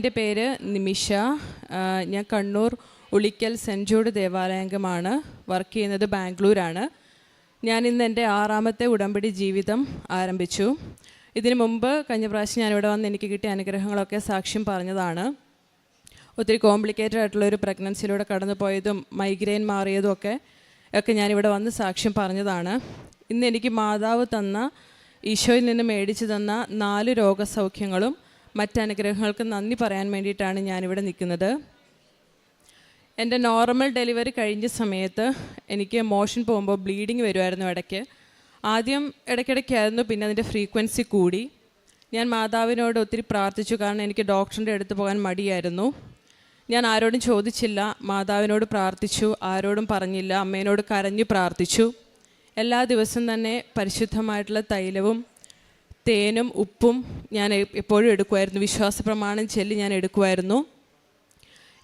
എന്റെ പേര് നിമിഷ. ഞാൻ കണ്ണൂർ ഉളിക്കൽ സെന്റ് ജൂഡ് ദേവാലയംഗമാണ്. വർക്ക് ചെയ്യുന്നത് ബാംഗ്ലൂരാണ്. ഞാൻ ഇന്ന് എന്റെ ആറാമത്തെ ഉടമ്പടി ജീവിതം ആരംഭിച്ചു. ഇതിനു മുമ്പ് കഴിഞ്ഞ പ്രാവശ്യം ഞാനിവിടെ വന്ന് എനിക്ക് കിട്ടിയ അനുഗ്രഹങ്ങളൊക്കെ സാക്ഷ്യം പറഞ്ഞതാണ്. ഒത്തിരി കോംപ്ലിക്കേറ്റഡ് ആയിട്ടുള്ള ഒരു പ്രഗ്നൻസിയിലൂടെ കടന്നു പോയതും മൈഗ്രെയിൻ മാറിയതും ഒക്കെ ഒക്കെ ഞാനിവിടെ വന്ന് സാക്ഷ്യം പറഞ്ഞതാണ്. ഇന്ന് എനിക്ക് മാതാവ് തന്ന ഈശോയിൽ നിന്ന് മേടിച്ചു തന്ന നാല് രോഗസൗഖ്യങ്ങളും മറ്റനുഗ്രഹങ്ങൾക്ക് നന്ദി പറയാൻ വേണ്ടിയിട്ടാണ് ഞാനിവിടെ നിൽക്കുന്നത്. എന്റെ നോർമൽ ഡെലിവറി കഴിഞ്ഞ സമയത്ത് എനിക്ക് മോഷൻ പോകുമ്പോൾ ബ്ലീഡിങ് വരുമായിരുന്നു ഇടയ്ക്ക്. ആദ്യം ഇടയ്ക്കിടയ്ക്കായിരുന്നു പിന്നെ അതിന്റെ ഫ്രീക്വൻസി കൂടി. ഞാൻ മാതാവിനോട് ഒത്തിരി പ്രാർത്ഥിച്ചു കാരണം എനിക്ക് ഡോക്ടറിന്റെ അടുത്ത് പോകാൻ മടിയായിരുന്നു. ഞാൻ ആരോടും ചോദിച്ചില്ല മാതാവിനോട് പ്രാർത്ഥിച്ചു ആരോടും പറഞ്ഞില്ല അമ്മേനോട് കരഞ്ഞു പ്രാർത്ഥിച്ചു. എല്ലാ ദിവസവും തന്നെ പരിശുദ്ധമായിട്ടുള്ള തൈലവും തേനും ഉപ്പും ഞാൻ എപ്പോഴും എടുക്കുമായിരുന്നു. വിശ്വാസ പ്രമാണം ചൊല്ലി ഞാൻ എടുക്കുമായിരുന്നു.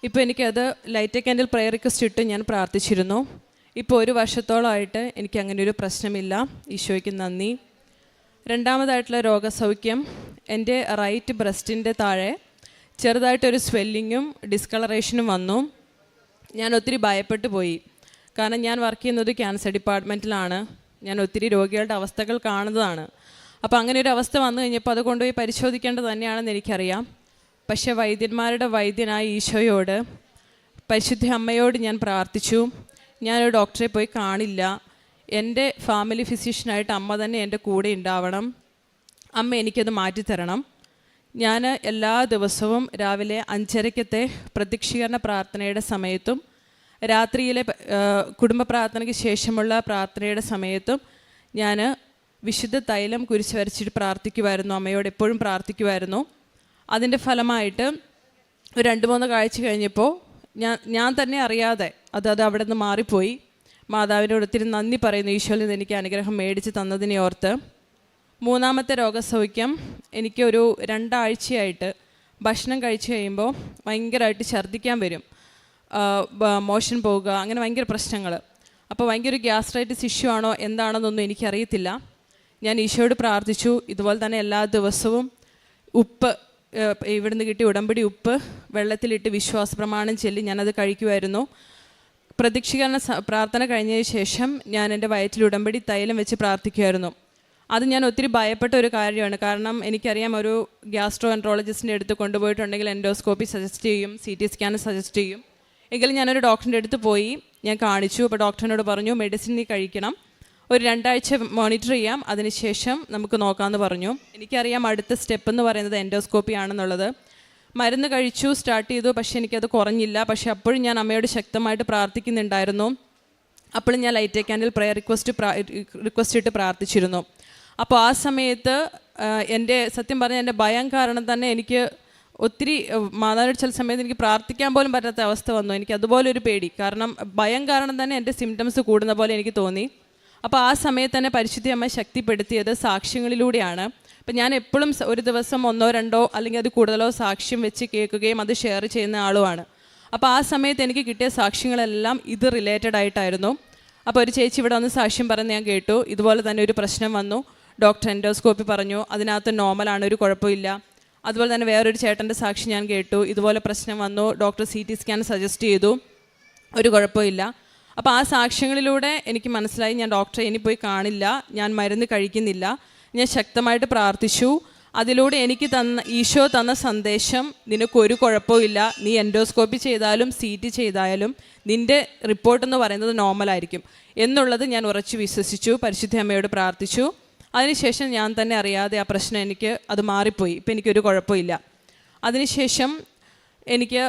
ഇപ്പോൾ എനിക്കത് ലൈറ്റ് ക്യാൻഡിൽ പ്രയർ റിക്വസ്റ്റ് ഇട്ട് ഞാൻ പ്രാർത്ഥിച്ചിരുന്നു. ഇപ്പോൾ ഒരു വർഷത്തോളമായിട്ട് എനിക്ക് അങ്ങനെ ഒരു പ്രശ്നമില്ല. ഈശോയ്ക്ക് നന്ദി. രണ്ടാമതായിട്ടുള്ള രോഗസൗഖ്യം. എന്റെ റൈറ്റ് ബ്രസ്റ്റിന്റെ താഴെ ചെറുതായിട്ടൊരു സ്വെല്ലിങ്ങും ഡിസ്കളറേഷനും വന്നു. ഞാൻ ഒത്തിരി ഭയപ്പെട്ടു പോയി. കാരണം ഞാൻ വർക്ക് ചെയ്യുന്നത് ക്യാൻസർ ഡിപ്പാർട്ട്മെന്റിലാണ് ഞാൻ ഒത്തിരി രോഗികളുടെ അവസ്ഥകൾ കാണുന്നതാണ്. അപ്പോൾ അങ്ങനെ ഒരു അവസ്ഥ വന്നു കഴിഞ്ഞപ്പോൾ അത് കൊണ്ടുപോയി പരിശോധിക്കേണ്ടത് തന്നെയാണെന്ന് എനിക്കറിയാം. പക്ഷേ വൈദ്യന്മാരുടെ വൈദ്യനായ ഈശോയോട് പരിശുദ്ധ അമ്മയോട് ഞാൻ പ്രാർത്ഥിച്ചു. ഞാനൊരു ഡോക്ടറെ പോയി കാണില്ല. എന്റെ ഫാമിലി ഫിസിഷ്യനായിട്ട് അമ്മ തന്നെ എന്റെ കൂടെ ഉണ്ടാവണം. അമ്മ എനിക്കത് മാറ്റിത്തരണം. ഞാൻ എല്ലാ ദിവസവും രാവിലെ അഞ്ചരക്കത്തെ പ്രതീക്ഷീകരണ പ്രാർത്ഥനയുടെ സമയത്തും രാത്രിയിലെ കുടുംബ പ്രാർത്ഥനയ്ക്ക് ശേഷമുള്ള പ്രാർത്ഥനയുടെ സമയത്തും ഞാൻ വിശുദ്ധ തൈലം കുരിശ് വരച്ചിട്ട് പ്രാർത്ഥിക്കുമായിരുന്നു അമ്മയോട് എപ്പോഴും പ്രാർത്ഥിക്കുമായിരുന്നു അതിന്റെ ഫലമായിട്ട് ഒരു രണ്ട് മൂന്ന് കാഴ്ച കഴിഞ്ഞപ്പോൾ ഞാൻ ഞാൻ തന്നെ അറിയാതെ അത് അത് അവിടെ നിന്ന് മാറിപ്പോയി. മാതാവിനോട് ഒത്തിരി നന്ദി പറയുന്നു. ഈശോയിൽ നിന്ന് എനിക്ക് അനുഗ്രഹം മേടിച്ച് തന്നതിനെ ഓർത്ത് മൂന്നാമത്തെ രോഗസൗഖ്യം എനിക്കൊരു രണ്ടാഴ്ചയായിട്ട് ഭക്ഷണം കഴിച്ചു കഴിയുമ്പോൾ ഭയങ്കരമായിട്ട് ഛർദ്ദിക്കാൻ വരും. മോഷൻ പോവുക അങ്ങനെ ഭയങ്കര പ്രശ്നങ്ങൾ അപ്പോൾ ഭയങ്കര ഗ്യാസ്ട്രൈറ്റിസ് ഇഷ്യൂ ആണോ എന്താണെന്നൊന്നും എനിക്കറിയത്തില്ല. ഞാൻ ഈശോയോട് പ്രാർത്ഥിച്ചു. ഇതുപോലെ തന്നെ എല്ലാ ദിവസവും ഉപ്പ് ഇവിടുന്ന് കിട്ടിയ ഉടമ്പടി ഉപ്പ് വെള്ളത്തിലിട്ട് വിശ്വാസ പ്രമാണം ചൊല്ലി ഞാനത് കഴിക്കുമായിരുന്നു പ്രതീക്ഷീകരണ പ്രാർത്ഥന കഴിഞ്ഞതിന് ശേഷം ഞാൻ എന്റെ വയറ്റിൽ ഉടമ്പടി തൈലം വെച്ച് പ്രാർത്ഥിക്കുമായിരുന്നു അത് ഞാൻ ഒത്തിരി ഭയപ്പെട്ട ഒരു കാര്യമാണ്. കാരണം എനിക്കറിയാം ഒരു ഗ്യാസ്ട്രോ എൻട്രോളജിസ്റ്റിന്റെ അടുത്ത് കൊണ്ടുപോയിട്ടുണ്ടെങ്കിൽ എൻഡോസ്കോപ്പി സജസ്റ്റ് ചെയ്യും സി ടി സ്കാൻ സജസ്റ്റ് ചെയ്യും. എങ്കിലും ഞാനൊരു ഡോക്ടറിന്റെ അടുത്ത് പോയി ഞാൻ കാണിച്ചു. അപ്പോൾ ഡോക്ടറിനോട് പറഞ്ഞു മെഡിസിൻ നീ കഴിക്കണം. ഒരു രണ്ടാഴ്ച മോണിറ്റർ ചെയ്യാം. അതിനുശേഷം നമുക്ക് നോക്കാമെന്ന് പറഞ്ഞു. എനിക്കറിയാം അടുത്ത സ്റ്റെപ്പ് എന്ന് പറയുന്നത് എൻഡോസ്കോപ്പി ആണെന്നുള്ളത്. മരുന്ന് കഴിച്ചു സ്റ്റാർട്ട് ചെയ്തു പക്ഷേ എനിക്കത് കുറഞ്ഞില്ല. പക്ഷേ അപ്പോഴും ഞാൻ അമ്മയോട് ശക്തമായിട്ട് പ്രാർത്ഥിക്കുന്നുണ്ടായിരുന്നു. അപ്പോഴും ഞാൻ light candle prayer request request ഇട്ട് പ്രാർത്ഥിച്ചിരുന്നു. അപ്പോൾ ആ സമയത്ത് എന്റെ സത്യം പറഞ്ഞാൽ എന്റെ ഭയം കാരണം തന്നെ എനിക്ക് ഒത്തിരി മാതാവിനോട് ചില സമയത്ത് എനിക്ക് പ്രാർത്ഥിക്കാൻ പോലും പറ്റാത്ത അവസ്ഥ വന്നു. എനിക്ക് അതുപോലെ ഒരു പേടി. കാരണം ഭയം കാരണം തന്നെ എന്റെ സിംറ്റംസ് കൂടുന്ന പോലെ എനിക്ക് തോന്നി. അപ്പോൾ ആ സമയത്ത് തന്നെ പരിശുദ്ധി അമ്മ ശക്തിപ്പെടുത്തിയത് സാക്ഷ്യങ്ങളിലൂടെയാണ്. അപ്പം ഞാൻ എപ്പോഴും ഒരു ദിവസം ഒന്നോ രണ്ടോ അല്ലെങ്കിൽ അത് കൂടുതലോ സാക്ഷ്യം വെച്ച് കേൾക്കുകയും അത് ഷെയർ ചെയ്യുന്ന ആളുമാണ്. അപ്പോൾ ആ സമയത്ത് എനിക്ക് കിട്ടിയ സാക്ഷ്യങ്ങളെല്ലാം ഇത് റിലേറ്റഡ് ആയിട്ടായിരുന്നു. അപ്പോൾ ഒരു ചേച്ചി ഇവിടെ വന്ന് സാക്ഷ്യം പറഞ്ഞ് ഞാൻ കേട്ടു. ഇതുപോലെ തന്നെ ഒരു പ്രശ്നം വന്നു. ഡോക്ടർ എൻഡോസ്കോപ്പി പറഞ്ഞു അതിനകത്ത് നോർമലാണ് ഒരു കുഴപ്പമില്ല. അതുപോലെ തന്നെ വേറൊരു ചേട്ടന്റെ സാക്ഷി ഞാൻ കേട്ടു. ഇതുപോലെ പ്രശ്നം വന്നു. Doctor C T scan suggest ചെയ്തു. ഒരു കുഴപ്പമില്ല. അപ്പോൾ ആ സാക്ഷ്യങ്ങളിലൂടെ എനിക്ക് മനസ്സിലായി ഞാൻ ഡോക്ടറെ ഇനി പോയി കാണില്ല ഞാൻ മരുന്ന് കഴിക്കുന്നില്ല. ഞാൻ ശക്തമായിട്ട് പ്രാർത്ഥിച്ചു. അതിലൂടെ എനിക്ക് തന്ന ഈശോ തന്ന സന്ദേശം നിനക്കൊരു കുഴപ്പമില്ല നീ എൻഡോസ്കോപ്പി ചെയ്താലും സി ടി ചെയ്താലും നിന്റെ റിപ്പോർട്ട് എന്ന് പറയുന്നത് നോർമലായിരിക്കും എന്നുള്ളത് ഞാൻ ഉറച്ചു വിശ്വസിച്ചു പരിശുദ്ധ അമ്മയോട് പ്രാർത്ഥിച്ചു. അതിനുശേഷം ഞാൻ തന്നെ അറിയാതെ ആ പ്രശ്നം എനിക്ക് അത് മാറിപ്പോയി. ഇപ്പം എനിക്കൊരു കുഴപ്പമില്ല അതിനുശേഷം എനിക്ക്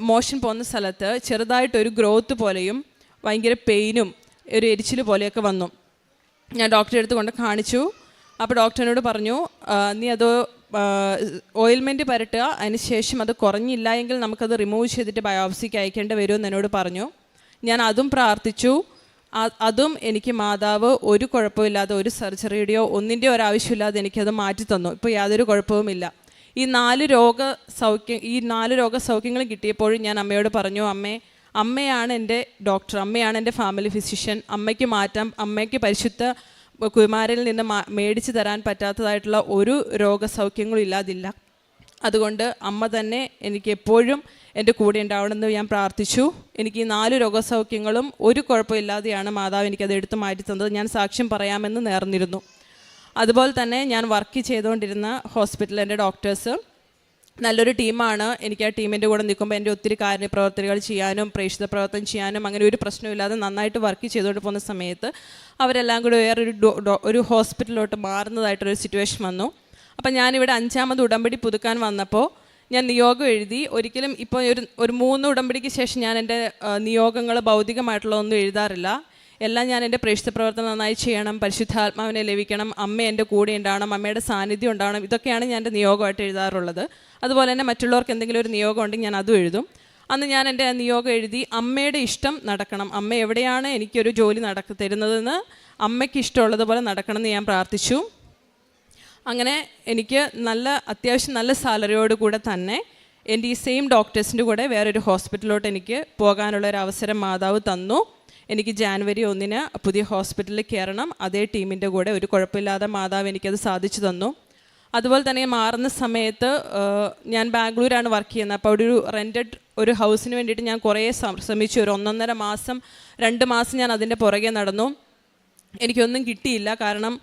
മോഷൻ പോകുന്ന സ്ഥലത്ത് ചെറുതായിട്ടൊരു ഗ്രോത്ത് പോലെയും ഭയങ്കര പെയിനും ഒരു എരിച്ചിൽ പോലെയൊക്കെ വന്നു. ഞാൻ ഡോക്ടറെ അടുത്ത് കൊണ്ട് കാണിച്ചു. അപ്പോൾ ഡോക്ടറിനോട് പറഞ്ഞു നീ അത് ഓയിൽമെന്റ് പരട്ടുക. അതിന് ശേഷം അത് കുറഞ്ഞില്ല എങ്കിൽ നമുക്കത് റിമൂവ് ചെയ്തിട്ട് ബയോപ്സിക്ക് അയക്കേണ്ടി വരുമെന്ന് എന്നോട് പറഞ്ഞു. ഞാൻ അതും പ്രാർത്ഥിച്ചു. അതും എനിക്ക് മാതാവ് ഒരു കുഴപ്പമില്ലാതെ ഒരു സർജറിയുടെയോ ഒന്നിന്റെയോ ഒരാവശ്യമില്ലാതെ എനിക്കത് മാറ്റി തന്നു. ഇപ്പോൾ യാതൊരു കുഴപ്പവുമില്ല. ഈ നാല് രോഗ സൗഖ്യം ഈ നാല് രോഗ സൗഖ്യങ്ങളും കിട്ടിയപ്പോഴും ഞാൻ അമ്മയോട് പറഞ്ഞു അമ്മേ അമ്മയാണ് എന്റെ ഡോക്ടർ അമ്മയാണ് എന്റെ ഫാമിലി ഫിസിഷ്യൻ. അമ്മയ്ക്ക് മാറ്റാൻ അമ്മയ്ക്ക് പരിശുദ്ധ കുമാരിൽ നിന്ന് മേടിച്ച് തരാൻ പറ്റാത്തതായിട്ടുള്ള ഒരു രോഗസൗഖ്യങ്ങളും ഇല്ലാതില്ല. അതുകൊണ്ട് അമ്മ തന്നെ എനിക്ക് എപ്പോഴും എന്റെ കൂടെ ഉണ്ടാവണമെന്ന് ഞാൻ പ്രാർത്ഥിച്ചു. എനിക്ക് ഈ നാല് രോഗസൗഖ്യങ്ങളും ഒരു കുഴപ്പമില്ലാതെയാണ് മാതാവ് എനിക്കത് എടുത്തു മാറ്റി തന്നത്. ഞാൻ സാക്ഷ്യം പറയാമെന്ന് നേർന്നിരുന്നു. അതുപോലെ തന്നെ ഞാൻ വർക്ക് ചെയ്തുകൊണ്ടിരുന്ന ഹോസ്പിറ്റലിന്റെ ഡോക്ടേഴ്സ് നല്ലൊരു ടീമാണ്. എനിക്ക് ആ ടീമിന്റെ കൂടെ നിൽക്കുമ്പോൾ എന്റെ ഒത്തിരി കാര്യപ്രവർത്തനങ്ങൾ ചെയ്യാനും പ്രേക്ഷിത പ്രവർത്തനം ചെയ്യാനും അങ്ങനെ ഒരു പ്രശ്നമില്ലാതെ നന്നായിട്ട് വർക്ക് ചെയ്തുകൊണ്ട് പോകുന്ന സമയത്ത് അവരെല്ലാം കൂടി വേറൊരു ഒരു ഹോസ്പിറ്റലിലോട്ട് മാറുന്നതായിട്ടൊരു സിറ്റുവേഷൻ വന്നു. അപ്പം ഞാനിവിടെ അഞ്ചാമത് ഉടമ്പടി പുതുക്കാൻ വന്നപ്പോൾ ഞാൻ നിയോഗം എഴുതി. ഒരിക്കലും ഇപ്പോൾ ഒരു ഒരു മൂന്ന് ഉടമ്പടിക്ക് ശേഷം ഞാൻ എന്റെ നിയോഗങ്ങൾ ഭൗതികമായിട്ടുള്ള ഒന്നും എഴുതാറില്ല. എല്ലാം ഞാൻ എന്റെ പ്രേക്ഷിത പ്രവർത്തനം നന്നായി ചെയ്യണം പരിശുദ്ധാത്മാവിനെ ലഭിക്കണം അമ്മ എന്റെ കൂടെ ഉണ്ടാവണം അമ്മയുടെ സാന്നിധ്യം ഉണ്ടാവണം ഇതൊക്കെയാണ് ഞാൻ എന്റെ നിയോഗമായിട്ട് എഴുതാറുള്ളത്. അതുപോലെ തന്നെ മറ്റുള്ളവർക്ക് എന്തെങ്കിലും ഒരു നിയോഗം ഉണ്ടെങ്കിൽ ഞാൻ അതും എഴുതും. അന്ന് ഞാൻ എന്റെ നിയോഗം എഴുതി അമ്മയുടെ ഇഷ്ടം നടക്കണം. അമ്മ എവിടെയാണ് എനിക്കൊരു ജോലി നടക്ക തരുന്നതെന്ന് അമ്മയ്ക്ക് ഇഷ്ടമുള്ളതുപോലെ നടക്കണമെന്ന് ഞാൻ പ്രാർത്ഥിച്ചു. അങ്ങനെ എനിക്ക് നല്ല അത്യാവശ്യം നല്ല സാലറിയോട് കൂടെ തന്നെ എന്റെ ഈ സെയിം ഡോക്ടേഴ്സിന്റെ കൂടെ വേറൊരു ഹോസ്പിറ്റലിലോട്ട് എനിക്ക് പോകാനുള്ള ഒരു അവസരം മാതാവ് തന്നു. എനിക്ക് ജാനുവരി ഒന്നിന് പുതിയ ഹോസ്പിറ്റലിൽ കയറണം. അതേ ടീമിന്റെ കൂടെ ഒരു കുഴപ്പമില്ലാതെ മാതാവ് എനിക്കത് സാധിച്ചു തന്നു. അതുപോലെ തന്നെ മാറുന്ന സമയത്ത് ഞാൻ ബാംഗ്ലൂരാണ് വർക്ക് ചെയ്യുന്നത്. അപ്പോൾ അവിടെ ഒരു റെന്റഡ് ഒരു ഹൗസിന് വേണ്ടിയിട്ട് ഞാൻ കുറേ ശ്രമിച്ചു. ഒരു ഒന്നൊന്നര മാസം രണ്ട് മാസം ഞാൻ അതിന്റെ പുറകെ നടന്നു. എനിക്കൊന്നും കിട്ടിയില്ല. കാരണം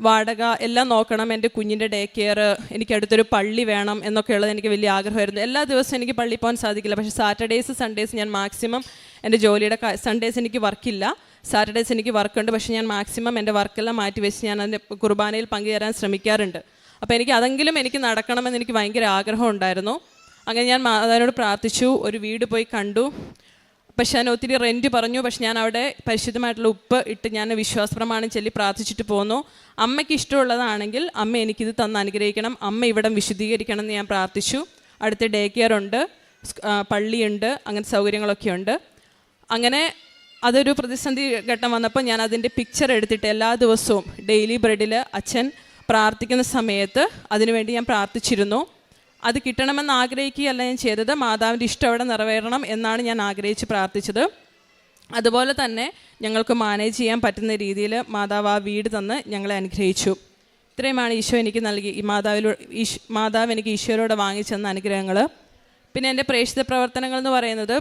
വാടക എല്ലാം നോക്കണം. എന്റെ കുഞ്ഞിന്റെ ഡേ കെയർ എനിക്ക് അടുത്തൊരു പള്ളി വേണം എന്നൊക്കെയുള്ളത് എനിക്ക് വലിയ ആഗ്രഹമായിരുന്നു. എല്ലാ ദിവസവും എനിക്ക് പള്ളി പോകാൻ സാധിക്കില്ല. പക്ഷേ സാറ്റർഡേസ് സൺഡേസ് ഞാൻ മാക്സിമം എന്റെ ജോലിയുടെ സൺഡേസ് എനിക്ക് വർക്കില്ല സാറ്റർഡേസ് എനിക്ക് വർക്കുണ്ട് പക്ഷേ ഞാൻ മാക്സിമം എന്റെ വർക്കെല്ലാം മാറ്റി വെച്ച് ഞാൻ അതിന്റെ കുർബാനയിൽ പങ്കുചേരാൻ ശ്രമിക്കാറുണ്ട്. അപ്പോൾ എനിക്ക് അതെങ്കിലും എനിക്ക് നടക്കണമെന്ന് എനിക്ക് ഭയങ്കര ആഗ്രഹം ഉണ്ടായിരുന്നു. അങ്ങനെ ഞാൻ മാതാവിനോട് പ്രാർത്ഥിച്ചു. ഒരു വീട് പോയി കണ്ടു. പക്ഷെ ഞാൻ ഒത്തിരി റെന്റ് പറഞ്ഞു. പക്ഷെ ഞാൻ അവിടെ പരിശുദ്ധമായിട്ടുള്ള ഉപ്പ് ഇട്ട് ഞാൻ വിശ്വാസപ്രമാണം ചൊല്ലി പ്രാർത്ഥിച്ചിട്ട് പോന്നു. അമ്മയ്ക്ക് ഇഷ്ടമുള്ളതാണെങ്കിൽ അമ്മ എനിക്കിത് തന്ന് അനുഗ്രഹിക്കണം. അമ്മ ഇവിടം വിശുദ്ധീകരിക്കണം എന്ന് ഞാൻ പ്രാർത്ഥിച്ചു. അടുത്ത് ഡേ കെയർ ഉണ്ട്. പള്ളിയുണ്ട്. അങ്ങനത്തെ സൗകര്യങ്ങളൊക്കെ ഉണ്ട്. അങ്ങനെ അതൊരു പ്രതിസന്ധി ഘട്ടം വന്നപ്പോൾ ഞാൻ അതിന്റെ പിക്ചർ എടുത്തിട്ട് എല്ലാ ദിവസവും ഡെയിലി ബ്രെഡിൽ അച്ഛൻ പ്രാർത്ഥിക്കുന്ന സമയത്ത് അതിനുവേണ്ടി ഞാൻ പ്രാർത്ഥിച്ചിരുന്നു. അത് കിട്ടണമെന്ന് ആഗ്രഹിക്കുകയല്ല ഞാൻ ചെയ്തത്. മാതാവിന്റെ ഇഷ്ടം അവിടെ നിറവേറണം എന്നാണ് ഞാൻ ആഗ്രഹിച്ച് പ്രാർത്ഥിച്ചത്. അതുപോലെ തന്നെ ഞങ്ങൾക്ക് മാനേജ് ചെയ്യാൻ പറ്റുന്ന രീതിയിൽ മാതാവ് ആ വീട് തന്ന് ഞങ്ങളെ അനുഗ്രഹിച്ചു. ഇത്രയുമാണ് ഈശോ എനിക്ക് നൽകി ഈ മാതാവിലൂടെ ഈശ് മാതാവ് എനിക്ക് ഈശോയിലൂടെ വാങ്ങിച്ചെന്ന അനുഗ്രഹങ്ങൾ. പിന്നെ എന്റെ പ്രേക്ഷിത പ്രവർത്തനങ്ങൾ എന്ന് പറയുന്നത്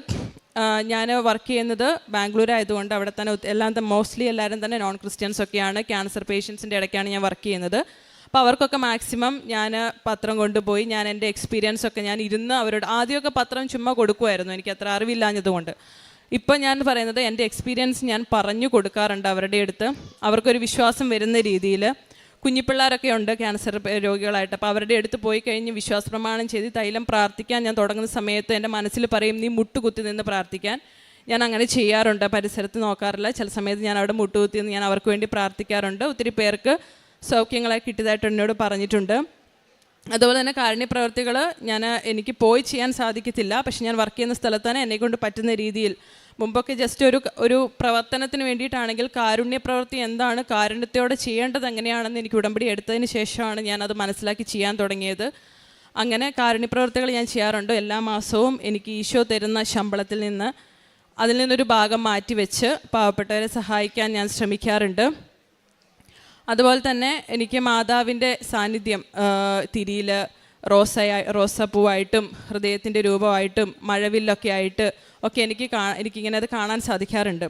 ഞാൻ വർക്ക് ചെയ്യുന്നത് ബാംഗ്ലൂർ ആയതുകൊണ്ട് അവിടെ തന്നെ എല്ലാം മോസ്റ്റ്ലി എല്ലാവരും തന്നെ നോൺ ക്രിസ്ത്യൻസ് ഒക്കെയാണ് ക്യാൻസർ പേഷ്യൻസിന്റെ ഇടയ്ക്കാണ് ഞാൻ വർക്ക് ചെയ്യുന്നത്. അപ്പോൾ അവർക്കൊക്കെ മാക്സിമം ഞാൻ പത്രം കൊണ്ടുപോയി ഞാൻ എന്റെ എക്സ്പീരിയൻസ് ഒക്കെ ഞാൻ ഇരുന്ന് അവരോട് ആദ്യമൊക്കെ പത്രം ചുമ്മാ കൊടുക്കുമായിരുന്നു എനിക്ക് അത്ര അറിവില്ലാഞ്ഞതുകൊണ്ട്. ഇപ്പം ഞാൻ പറയുന്നത് എന്റെ എക്സ്പീരിയൻസ് ഞാൻ പറഞ്ഞു കൊടുക്കാറുണ്ട് അവരുടെ അടുത്ത്. അവർക്കൊരു വിശ്വാസം വരുന്ന രീതിയിൽ കുഞ്ഞിപ്പിള്ളേരൊക്കെ ഉണ്ട് ക്യാൻസർ രോഗികളായിട്ട്. അപ്പോൾ അവരുടെ അടുത്ത് പോയി കഴിഞ്ഞ് വിശ്വാസ പ്രമാണം ചെയ്ത് തൈലം പ്രാർത്ഥിക്കാൻ ഞാൻ തുടങ്ങുന്ന സമയത്ത് എന്റെ മനസ്സിൽ പറയും നീ മുട്ടുകുത്തി നിന്ന് പ്രാർത്ഥിക്കാൻ. ഞാൻ അങ്ങനെ ചെയ്യാറുണ്ട് പരിസരത്ത് നോക്കാറില്ല. ചില സമയത്ത് ഞാൻ അവിടെ മുട്ടുകുത്തി നിന്ന് ഞാൻ അവർക്ക് വേണ്ടി പ്രാർത്ഥിക്കാറുണ്ട്. ഒത്തിരി പേർക്ക് സൗഖ്യങ്ങളെ കിട്ടിയതായിട്ട് എന്നോട് പറഞ്ഞിട്ടുണ്ട്. അതുപോലെ തന്നെ കാരുണ്യ പ്രവർത്തികൾ ഞാൻ എനിക്ക് പോയി ചെയ്യാൻ സാധിക്കത്തില്ല. പക്ഷെ ഞാൻ വർക്ക് ചെയ്യുന്ന സ്ഥലത്ത് തന്നെ എന്നെക്കൊണ്ട് പറ്റുന്ന രീതിയിൽ മുമ്പൊക്കെ ജസ്റ്റ് ഒരു ഒരു പ്രവർത്തനത്തിന് വേണ്ടിയിട്ടാണെങ്കിൽ കാരുണ്യ പ്രവൃത്തി എന്താണ് കാരുണ്യത്തോടെ ചെയ്യേണ്ടത് എങ്ങനെയാണെന്ന് എനിക്ക് ഉടമ്പടി എടുത്തതിന് ശേഷമാണ് ഞാൻ അത് മനസ്സിലാക്കി ചെയ്യാൻ തുടങ്ങിയത്. അങ്ങനെ കാരുണ്യപ്രവർത്തികൾ ഞാൻ ചെയ്യാറുണ്ട്. എല്ലാ മാസവും എനിക്ക് ഈശോ തരുന്ന ശമ്പളത്തിൽ നിന്ന് അതിൽ നിന്നൊരു ഭാഗം മാറ്റി വെച്ച് പാവപ്പെട്ടവരെ സഹായിക്കാൻ ഞാൻ ശ്രമിക്കാറുണ്ട്. അതുപോലെ തന്നെ എനിക്ക് മാതാവിന്റെ സാന്നിധ്യം തിരിയിൽ റോസയായി റോസപ്പൂവായിട്ടും ഹൃദയത്തിന്റെ രൂപമായിട്ടും മഴവില്ലൊക്കെ ആയിട്ട് ഒക്കെ എനിക്ക് കാ എനിക്കിങ്ങനെ അത് കാണാൻ സാധിക്കാറുണ്ട്.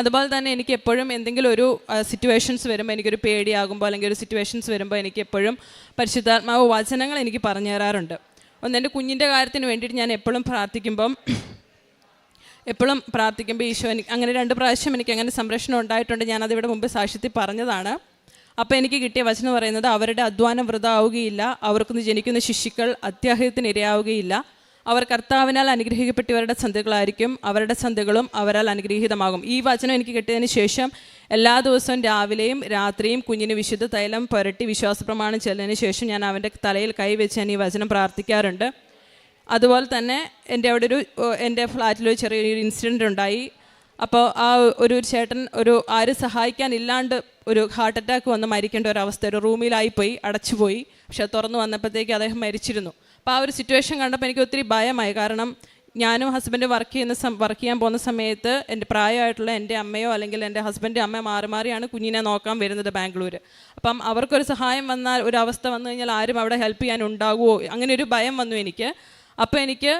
അതുപോലെ തന്നെ എനിക്ക് എപ്പോഴും എന്തെങ്കിലും ഒരു സിറ്റുവേഷൻസ് വരുമ്പോൾ എനിക്കൊരു പേടിയാകുമ്പോൾ അല്ലെങ്കിൽ ഒരു സിറ്റുവേഷൻസ് വരുമ്പോൾ എനിക്ക് എപ്പോഴും പരിശുദ്ധാത്മാവ് വചനങ്ങൾ എനിക്ക് പറഞ്ഞു തരാറുണ്ട്. ഒന്ന് എന്റെ കുഞ്ഞിന്റെ കാര്യത്തിന് വേണ്ടിയിട്ട് ഞാൻ എപ്പോഴും പ്രാർത്ഥിക്കുമ്പം എപ്പോഴും പ്രാർത്ഥിക്കുമ്പോൾ ഈശോ എനിക്ക് അങ്ങനെ രണ്ട് പ്രാവശ്യം എനിക്ക് അങ്ങനെ സംരക്ഷണം ഉണ്ടായിട്ടുണ്ട്. ഞാനതിവിടെ മുമ്പ് സാക്ഷ്യത്തിൽ പറഞ്ഞതാണ്. അപ്പോൾ എനിക്ക് കിട്ടിയ വചനം പറയുന്നത് അവരുടെ അധ്വാനം വൃതാവുകയില്ല അവർക്കൊന്ന് ജനിക്കുന്ന ശിശുക്കൾ അത്യാഹിതത്തിന് ഇരയാവുകയില്ല അവർ കർത്താവിനാൽ അനുഗ്രഹിക്കപ്പെട്ടവരുടെ സന്ധികളായിരിക്കും. അവരുടെ സന്ധികളും അവരാൽ അനുഗ്രഹീതമാകും. ഈ വചനം എനിക്ക് കിട്ടിയതിന് ശേഷം എല്ലാ ദിവസവും രാവിലെയും രാത്രിയും കുഞ്ഞിന് വിശുദ്ധ തൈലം പുരട്ടി വിശ്വാസ പ്രമാണം ചെല്ലിന് ശേഷം ഞാൻ അവന്റെ തലയിൽ കൈവച്ച് ഞാൻ ഈ വചനം പ്രാർത്ഥിക്കാറുണ്ട്. അതുപോലെ തന്നെ എന്റെ അവിടെ ഒരു എന്റെ ഫ്ലാറ്റിൽ ഒരു ചെറിയൊരു ഇൻസിഡന്റ് ഉണ്ടായി. അപ്പോൾ ആ ഒരു ചേട്ടൻ ഒരു ആരും സഹായിക്കാനില്ലാണ്ട് ഒരു ഹാർട്ട് അറ്റാക്ക് വന്ന് മരിക്കേണ്ട ഒരു അവസ്ഥ ഒരു റൂമിലായിപ്പോയി അടച്ചുപോയി. പക്ഷെ തുറന്നു വന്നപ്പോഴത്തേക്ക് അദ്ദേഹം മരിച്ചിരുന്നു. അപ്പോൾ ആ ഒരു സിറ്റുവേഷൻ കണ്ടപ്പോൾ എനിക്ക് ഒത്തിരി ഭയമായി. കാരണം ഞാനും ഹസ്ബൻഡ് വർക്ക് ചെയ്യുന്ന വർക്ക് ചെയ്യാൻ പോകുന്ന സമയത്ത് എന്റെ പ്രായമായിട്ടുള്ള എന്റെ അമ്മയോ അല്ലെങ്കിൽ എന്റെ ഹസ്ബൻഡ് അമ്മ മാറി മാറിയാണ് കുഞ്ഞിനെ നോക്കാൻ വരുന്നത് ബാംഗ്ലൂർ അപ്പം അവർക്കൊരു സഹായം വന്നാൽ ഒരു അവസ്ഥ വന്നു കഴിഞ്ഞാൽ ആരും അവിടെ ഹെൽപ്പ് ചെയ്യാൻ ഉണ്ടാകുമോ അങ്ങനെ ഒരു ഭയം വന്നു എനിക്ക്. അപ്പോൾ എനിക്ക്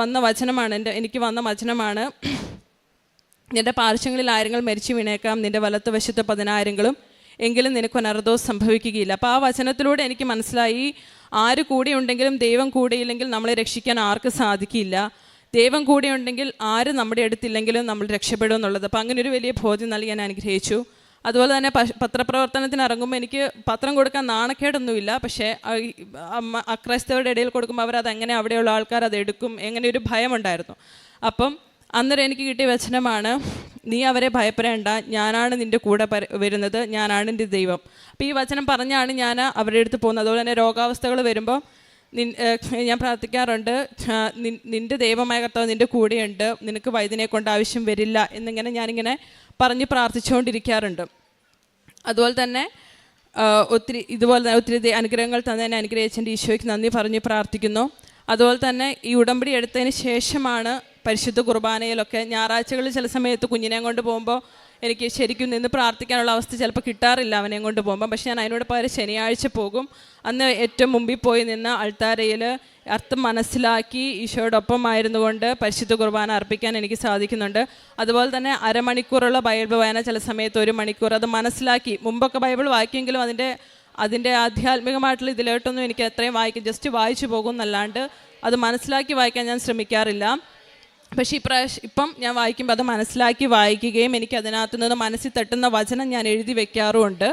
വന്ന വചനമാണ് എന്റെ എനിക്ക് വന്ന വചനമാണ് നിന്റെ പാർശ്വങ്ങളിൽ ആയിരങ്ങൾ മരിച്ചു വീണേക്കാം നിന്റെ വലത്ത് വശത്ത് പതിനായിരങ്ങളും എങ്കിലും നിനക്ക് അനർഥവും സംഭവിക്കുകയില്ല. അപ്പോൾ ആ വചനത്തിലൂടെ എനിക്ക് മനസ്സിലായി ആര് കൂടെ ഉണ്ടെങ്കിലും ദൈവം കൂടെയില്ലെങ്കിൽ നമ്മളെ രക്ഷിക്കാൻ ആർക്ക് സാധിക്കില്ല. ദൈവം കൂടെ ഉണ്ടെങ്കിൽ ആര് നമ്മുടെ അടുത്തില്ലെങ്കിലും നമ്മൾ രക്ഷപ്പെടും എന്നുള്ളത്. അപ്പോൾ അങ്ങനെ ഒരു വലിയ ബോധ്യം നൽകി ഞാൻ അനുഗ്രഹിച്ചു. അതുപോലെ തന്നെ പത്രപ്രവർത്തനത്തിന് ഇറങ്ങുമ്പോൾ എനിക്ക് പത്രം കൊടുക്കാൻ നാണക്കേടൊന്നുമില്ല. പക്ഷേ അക്രൈസ്തവരുടെ ഇടയിൽ കൊടുക്കുമ്പോൾ അവരത് എങ്ങനെ അവിടെയുള്ള ആൾക്കാർ അത് എടുക്കും എങ്ങനെ ഒരു ഭയമുണ്ടായിരുന്നു. അപ്പം അന്നേരം എനിക്ക് കിട്ടിയ വചനമാണ് നീ അവരെ ഭയപ്പെടേണ്ട. ഞാനാണ് നിന്റെ കൂടെ വരുന്നത്. ഞാനാണ് എന്റെ ദൈവം. അപ്പോൾ ഈ വചനം പറഞ്ഞാണ് ഞാൻ അവരുടെ അടുത്ത് പോകുന്നത്. അതുപോലെ തന്നെ രോഗാവസ്ഥകൾ വരുമ്പോൾ ഞാൻ പ്രാർത്ഥിക്കാറുണ്ട് നിന്റെ ദൈവമായ കർത്താവ് നിന്റെ കൂടെയുണ്ട്. നിനക്ക് വൈദ്യനെ കൊണ്ട് ആവശ്യം വരില്ല എന്നിങ്ങനെ ഞാനിങ്ങനെ പറഞ്ഞ് പ്രാർത്ഥിച്ചുകൊണ്ടിരിക്കാറുണ്ട്. അതുപോലെ തന്നെ ഒത്തിരി ഇതുപോലെ തന്നെ ഒത്തിരി അനുഗ്രഹങ്ങൾ തന്നെ അനുഗ്രഹിച്ചതിന്റെ ഈശോയ്ക്ക് നന്ദി പറഞ്ഞ് പ്രാർത്ഥിക്കുന്നു. അതുപോലെ തന്നെ ഈ ഉടമ്പടി എടുത്തതിന് ശേഷമാണ് പരിശുദ്ധ കുർബാനയിലൊക്കെ ഞായറാഴ്ചകളിൽ ചില സമയത്ത് കുഞ്ഞിനെ കൊണ്ട് പോകുമ്പോൾ എനിക്ക് ശരിക്കും നിന്ന് പ്രാർത്ഥിക്കാനുള്ള അവസ്ഥ ചിലപ്പോൾ കിട്ടാറില്ല അവനെയും കൊണ്ട് പോകുമ്പോൾ. പക്ഷേ ഞാൻ അതിനോട് പകരം ശനിയാഴ്ച പോകും. അന്ന് ഏറ്റവും മുമ്പിൽ പോയി നിന്ന് അൾത്താരയിൽ അർത്ഥം മനസ്സിലാക്കി ഈശോയോടൊപ്പം ആയിരുന്നുകൊണ്ട് പരിശുദ്ധ കുർബാന അർപ്പിക്കാൻ എനിക്ക് സാധിക്കുന്നുണ്ട്. അതുപോലെ തന്നെ അരമണിക്കൂറുള്ള ബൈബിൾ വായന ചില സമയത്ത് ഒരു മണിക്കൂർ അത് മനസ്സിലാക്കി. മുമ്പൊക്കെ ബൈബിൾ വായിക്കുമെങ്കിലും അതിന്റെ അതിന്റെ ആധ്യാത്മികമായിട്ടുള്ള ഇതിലോട്ടൊന്നും എനിക്ക് എത്രയും വായിക്കും ജസ്റ്റ് വായിച്ചു പോകും എന്നല്ലാണ്ട് അത് മനസ്സിലാക്കി വായിക്കാൻ ഞാൻ ശ്രമിക്കാറില്ല. പക്ഷേ ഇപ്രാവശ്യം ഇപ്പം ഞാൻ വായിക്കുമ്പോൾ അത് മനസ്സിലാക്കി വായിക്കുകയും എനിക്ക് അതിനകത്തു നിന്ന് മനസ്സിൽ തട്ടുന്ന വചനം ഞാൻ എഴുതി വെക്കാറുമുണ്ട്.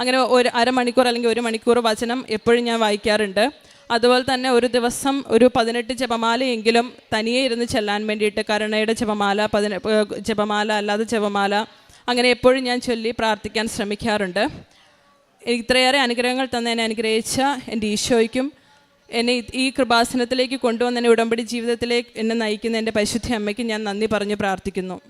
അങ്ങനെ ഒരു അരമണിക്കൂർ അല്ലെങ്കിൽ ഒരു മണിക്കൂർ വചനം എപ്പോഴും ഞാൻ വായിക്കാറുണ്ട്. അതുപോലെ തന്നെ ഒരു ദിവസം ഒരു പതിനെട്ട് ജപമാലയെങ്കിലും തനിയെ ഇരുന്ന് ചെല്ലാൻ വേണ്ടിയിട്ട് കരുണയുടെ ജപമാല പതിന ജപമാല അല്ലാതെ ജപമാല അങ്ങനെ എപ്പോഴും ഞാൻ ചൊല്ലി പ്രാർത്ഥിക്കാൻ ശ്രമിക്കാറുണ്ട്. ഇത്രയേറെ അനുഗ്രഹങ്ങൾ തന്നെ എന്നെ അനുഗ്രഹിച്ച എന്റെ ഈശോയ്ക്കും എന്നെ ഈ- കൃപാസനത്തിലേക്ക് കൊണ്ടുവന്ന എന്നെ ഉടമ്പടി ജീവിതത്തിലേക്ക് എന്നെ നയിക്കുന്ന എന്റെ പരിശുദ്ധ അമ്മയ്ക്ക് ഞാൻ നന്ദി പറഞ്ഞ് പ്രാർത്ഥിക്കുന്നു.